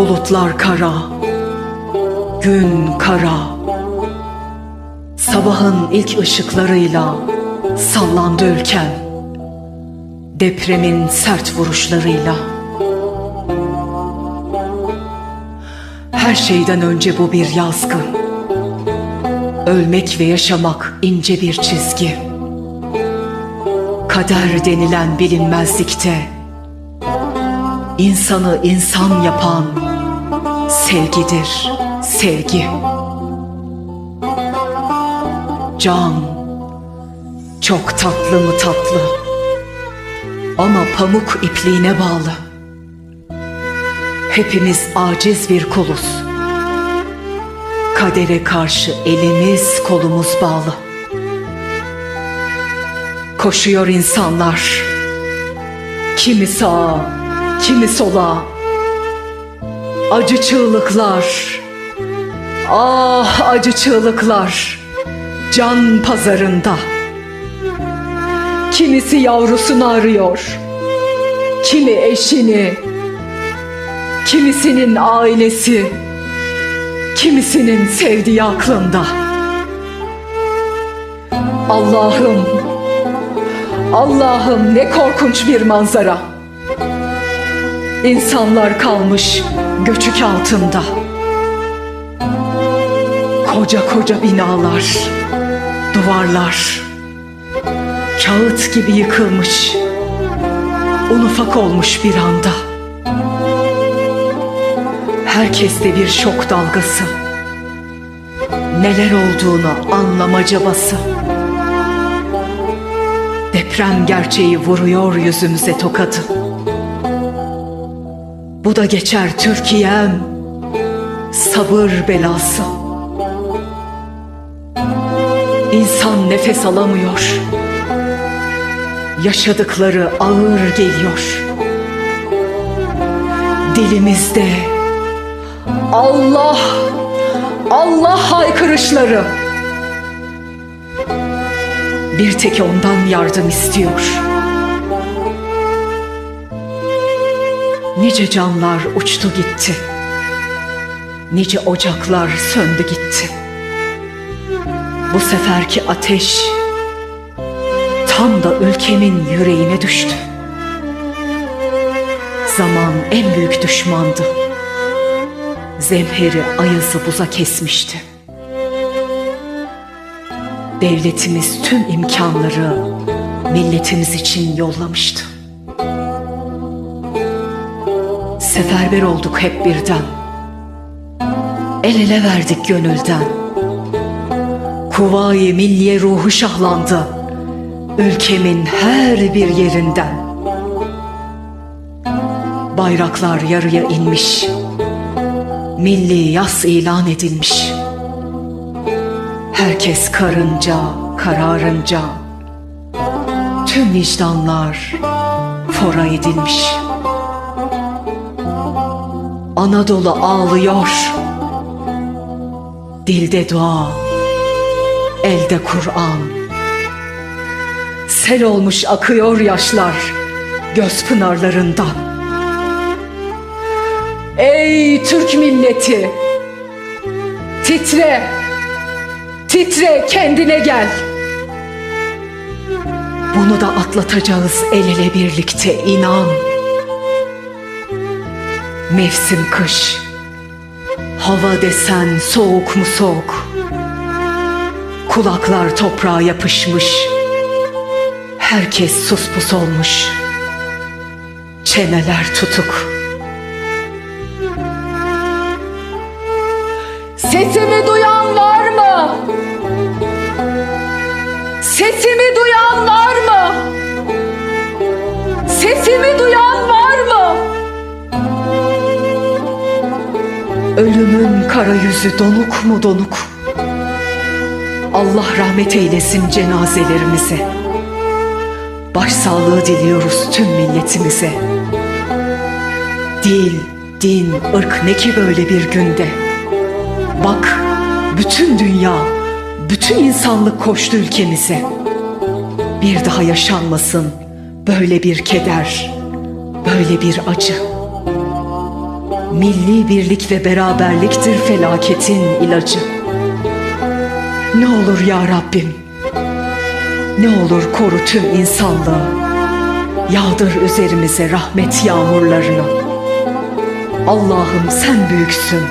Bulutlar kara, gün kara. Sabahın ilk ışıklarıyla sallandı ülken. Depremin sert vuruşlarıyla. Her şeyden önce bu bir yazgı. Ölmek ve yaşamak ince bir çizgi. Kader denilen bilinmezlikte insanı insan yapan sevgidir, sevgi. Can çok tatlı mı tatlı ama pamuk ipliğine bağlı. Hepimiz aciz bir kuluz. Kadere karşı elimiz kolumuz bağlı. Koşuyor insanlar. Kimi sağa, kimi sola. Acı çığlıklar. Ah acı çığlıklar. Can pazarında. Kimisi yavrusunu arıyor. Kimi eşini. Kimisinin ailesi. Kimisinin sevdiği aklında. Allah'ım Allah'ım ne korkunç bir manzara. İnsanlar kalmış göçük altında. Koca koca binalar, duvarlar, kağıt gibi yıkılmış, un ufak olmuş bir anda. Herkeste bir şok dalgası, neler olduğunu anlama çabası. Deprem gerçeği vuruyor yüzümüze tokadı. Bu da geçer Türkiye'm, sabır belası. İnsan nefes alamıyor. Yaşadıkları ağır geliyor. Dilimizde Allah, Allah haykırışları. Bir tek ondan yardım istiyor. Nice canlar uçtu gitti. Nice ocaklar söndü gitti. Bu seferki ateş tam da ülkemin yüreğine düştü. Zaman en büyük düşmandı. Zemheri ayazı buza kesmişti. Devletimiz tüm imkanları milletimiz için yollamıştı. Seferber olduk hep birden. El ele verdik gönülden. Kuvayi milliye ruhu şahlandı. Ülkemin her bir yerinden. Bayraklar yarıya inmiş. Milli yas ilan edilmiş. Herkes karınca, kararınca. Tüm vicdanlar fora edilmiş. Anadolu ağlıyor. Dilde dua, elde Kur'an. Sel olmuş akıyor yaşlar göz pınarlarından. Ey Türk milleti! Titre! Titre kendine gel! Bunu da atlatacağız el ele birlikte inan. Mevsim kış. Hava desen soğuk mu soğuk. Kulaklar toprağa yapışmış. Herkes sus pus olmuş. Çeneler tutuk. Sesimi duyan var mı? Sesimi duyan var mı? Sesimi duyan Ölümün kara yüzü donuk mu donuk? Allah rahmet eylesin cenazelerimize. Başsağlığı diliyoruz tüm milletimize. Dil, din, ırk ne ki böyle bir günde? Bak, bütün dünya, bütün insanlık koştu ülkemize. Bir daha yaşanmasın böyle bir keder, böyle bir acı. Milli birlik ve beraberliktir felaketin ilacı. Ne olur ya Rabbim, ne olur koru tüm insanlığı. Yağdır üzerimize rahmet yağmurlarını. Allah'ım sen büyüksün.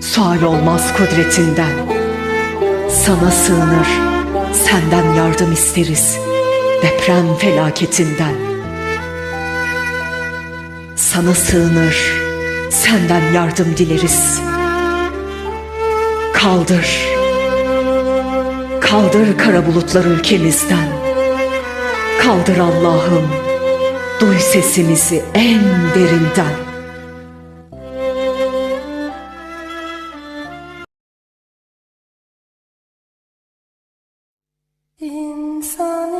Sual olmaz kudretinden. Sana sığınır, senden yardım isteriz. Deprem felaketinden. Sana sığınır, senden yardım dileriz. Kaldır, kaldır kara bulutlar ülkemizden. Kaldır Allah'ım, duy sesimizi en derinden. İnsan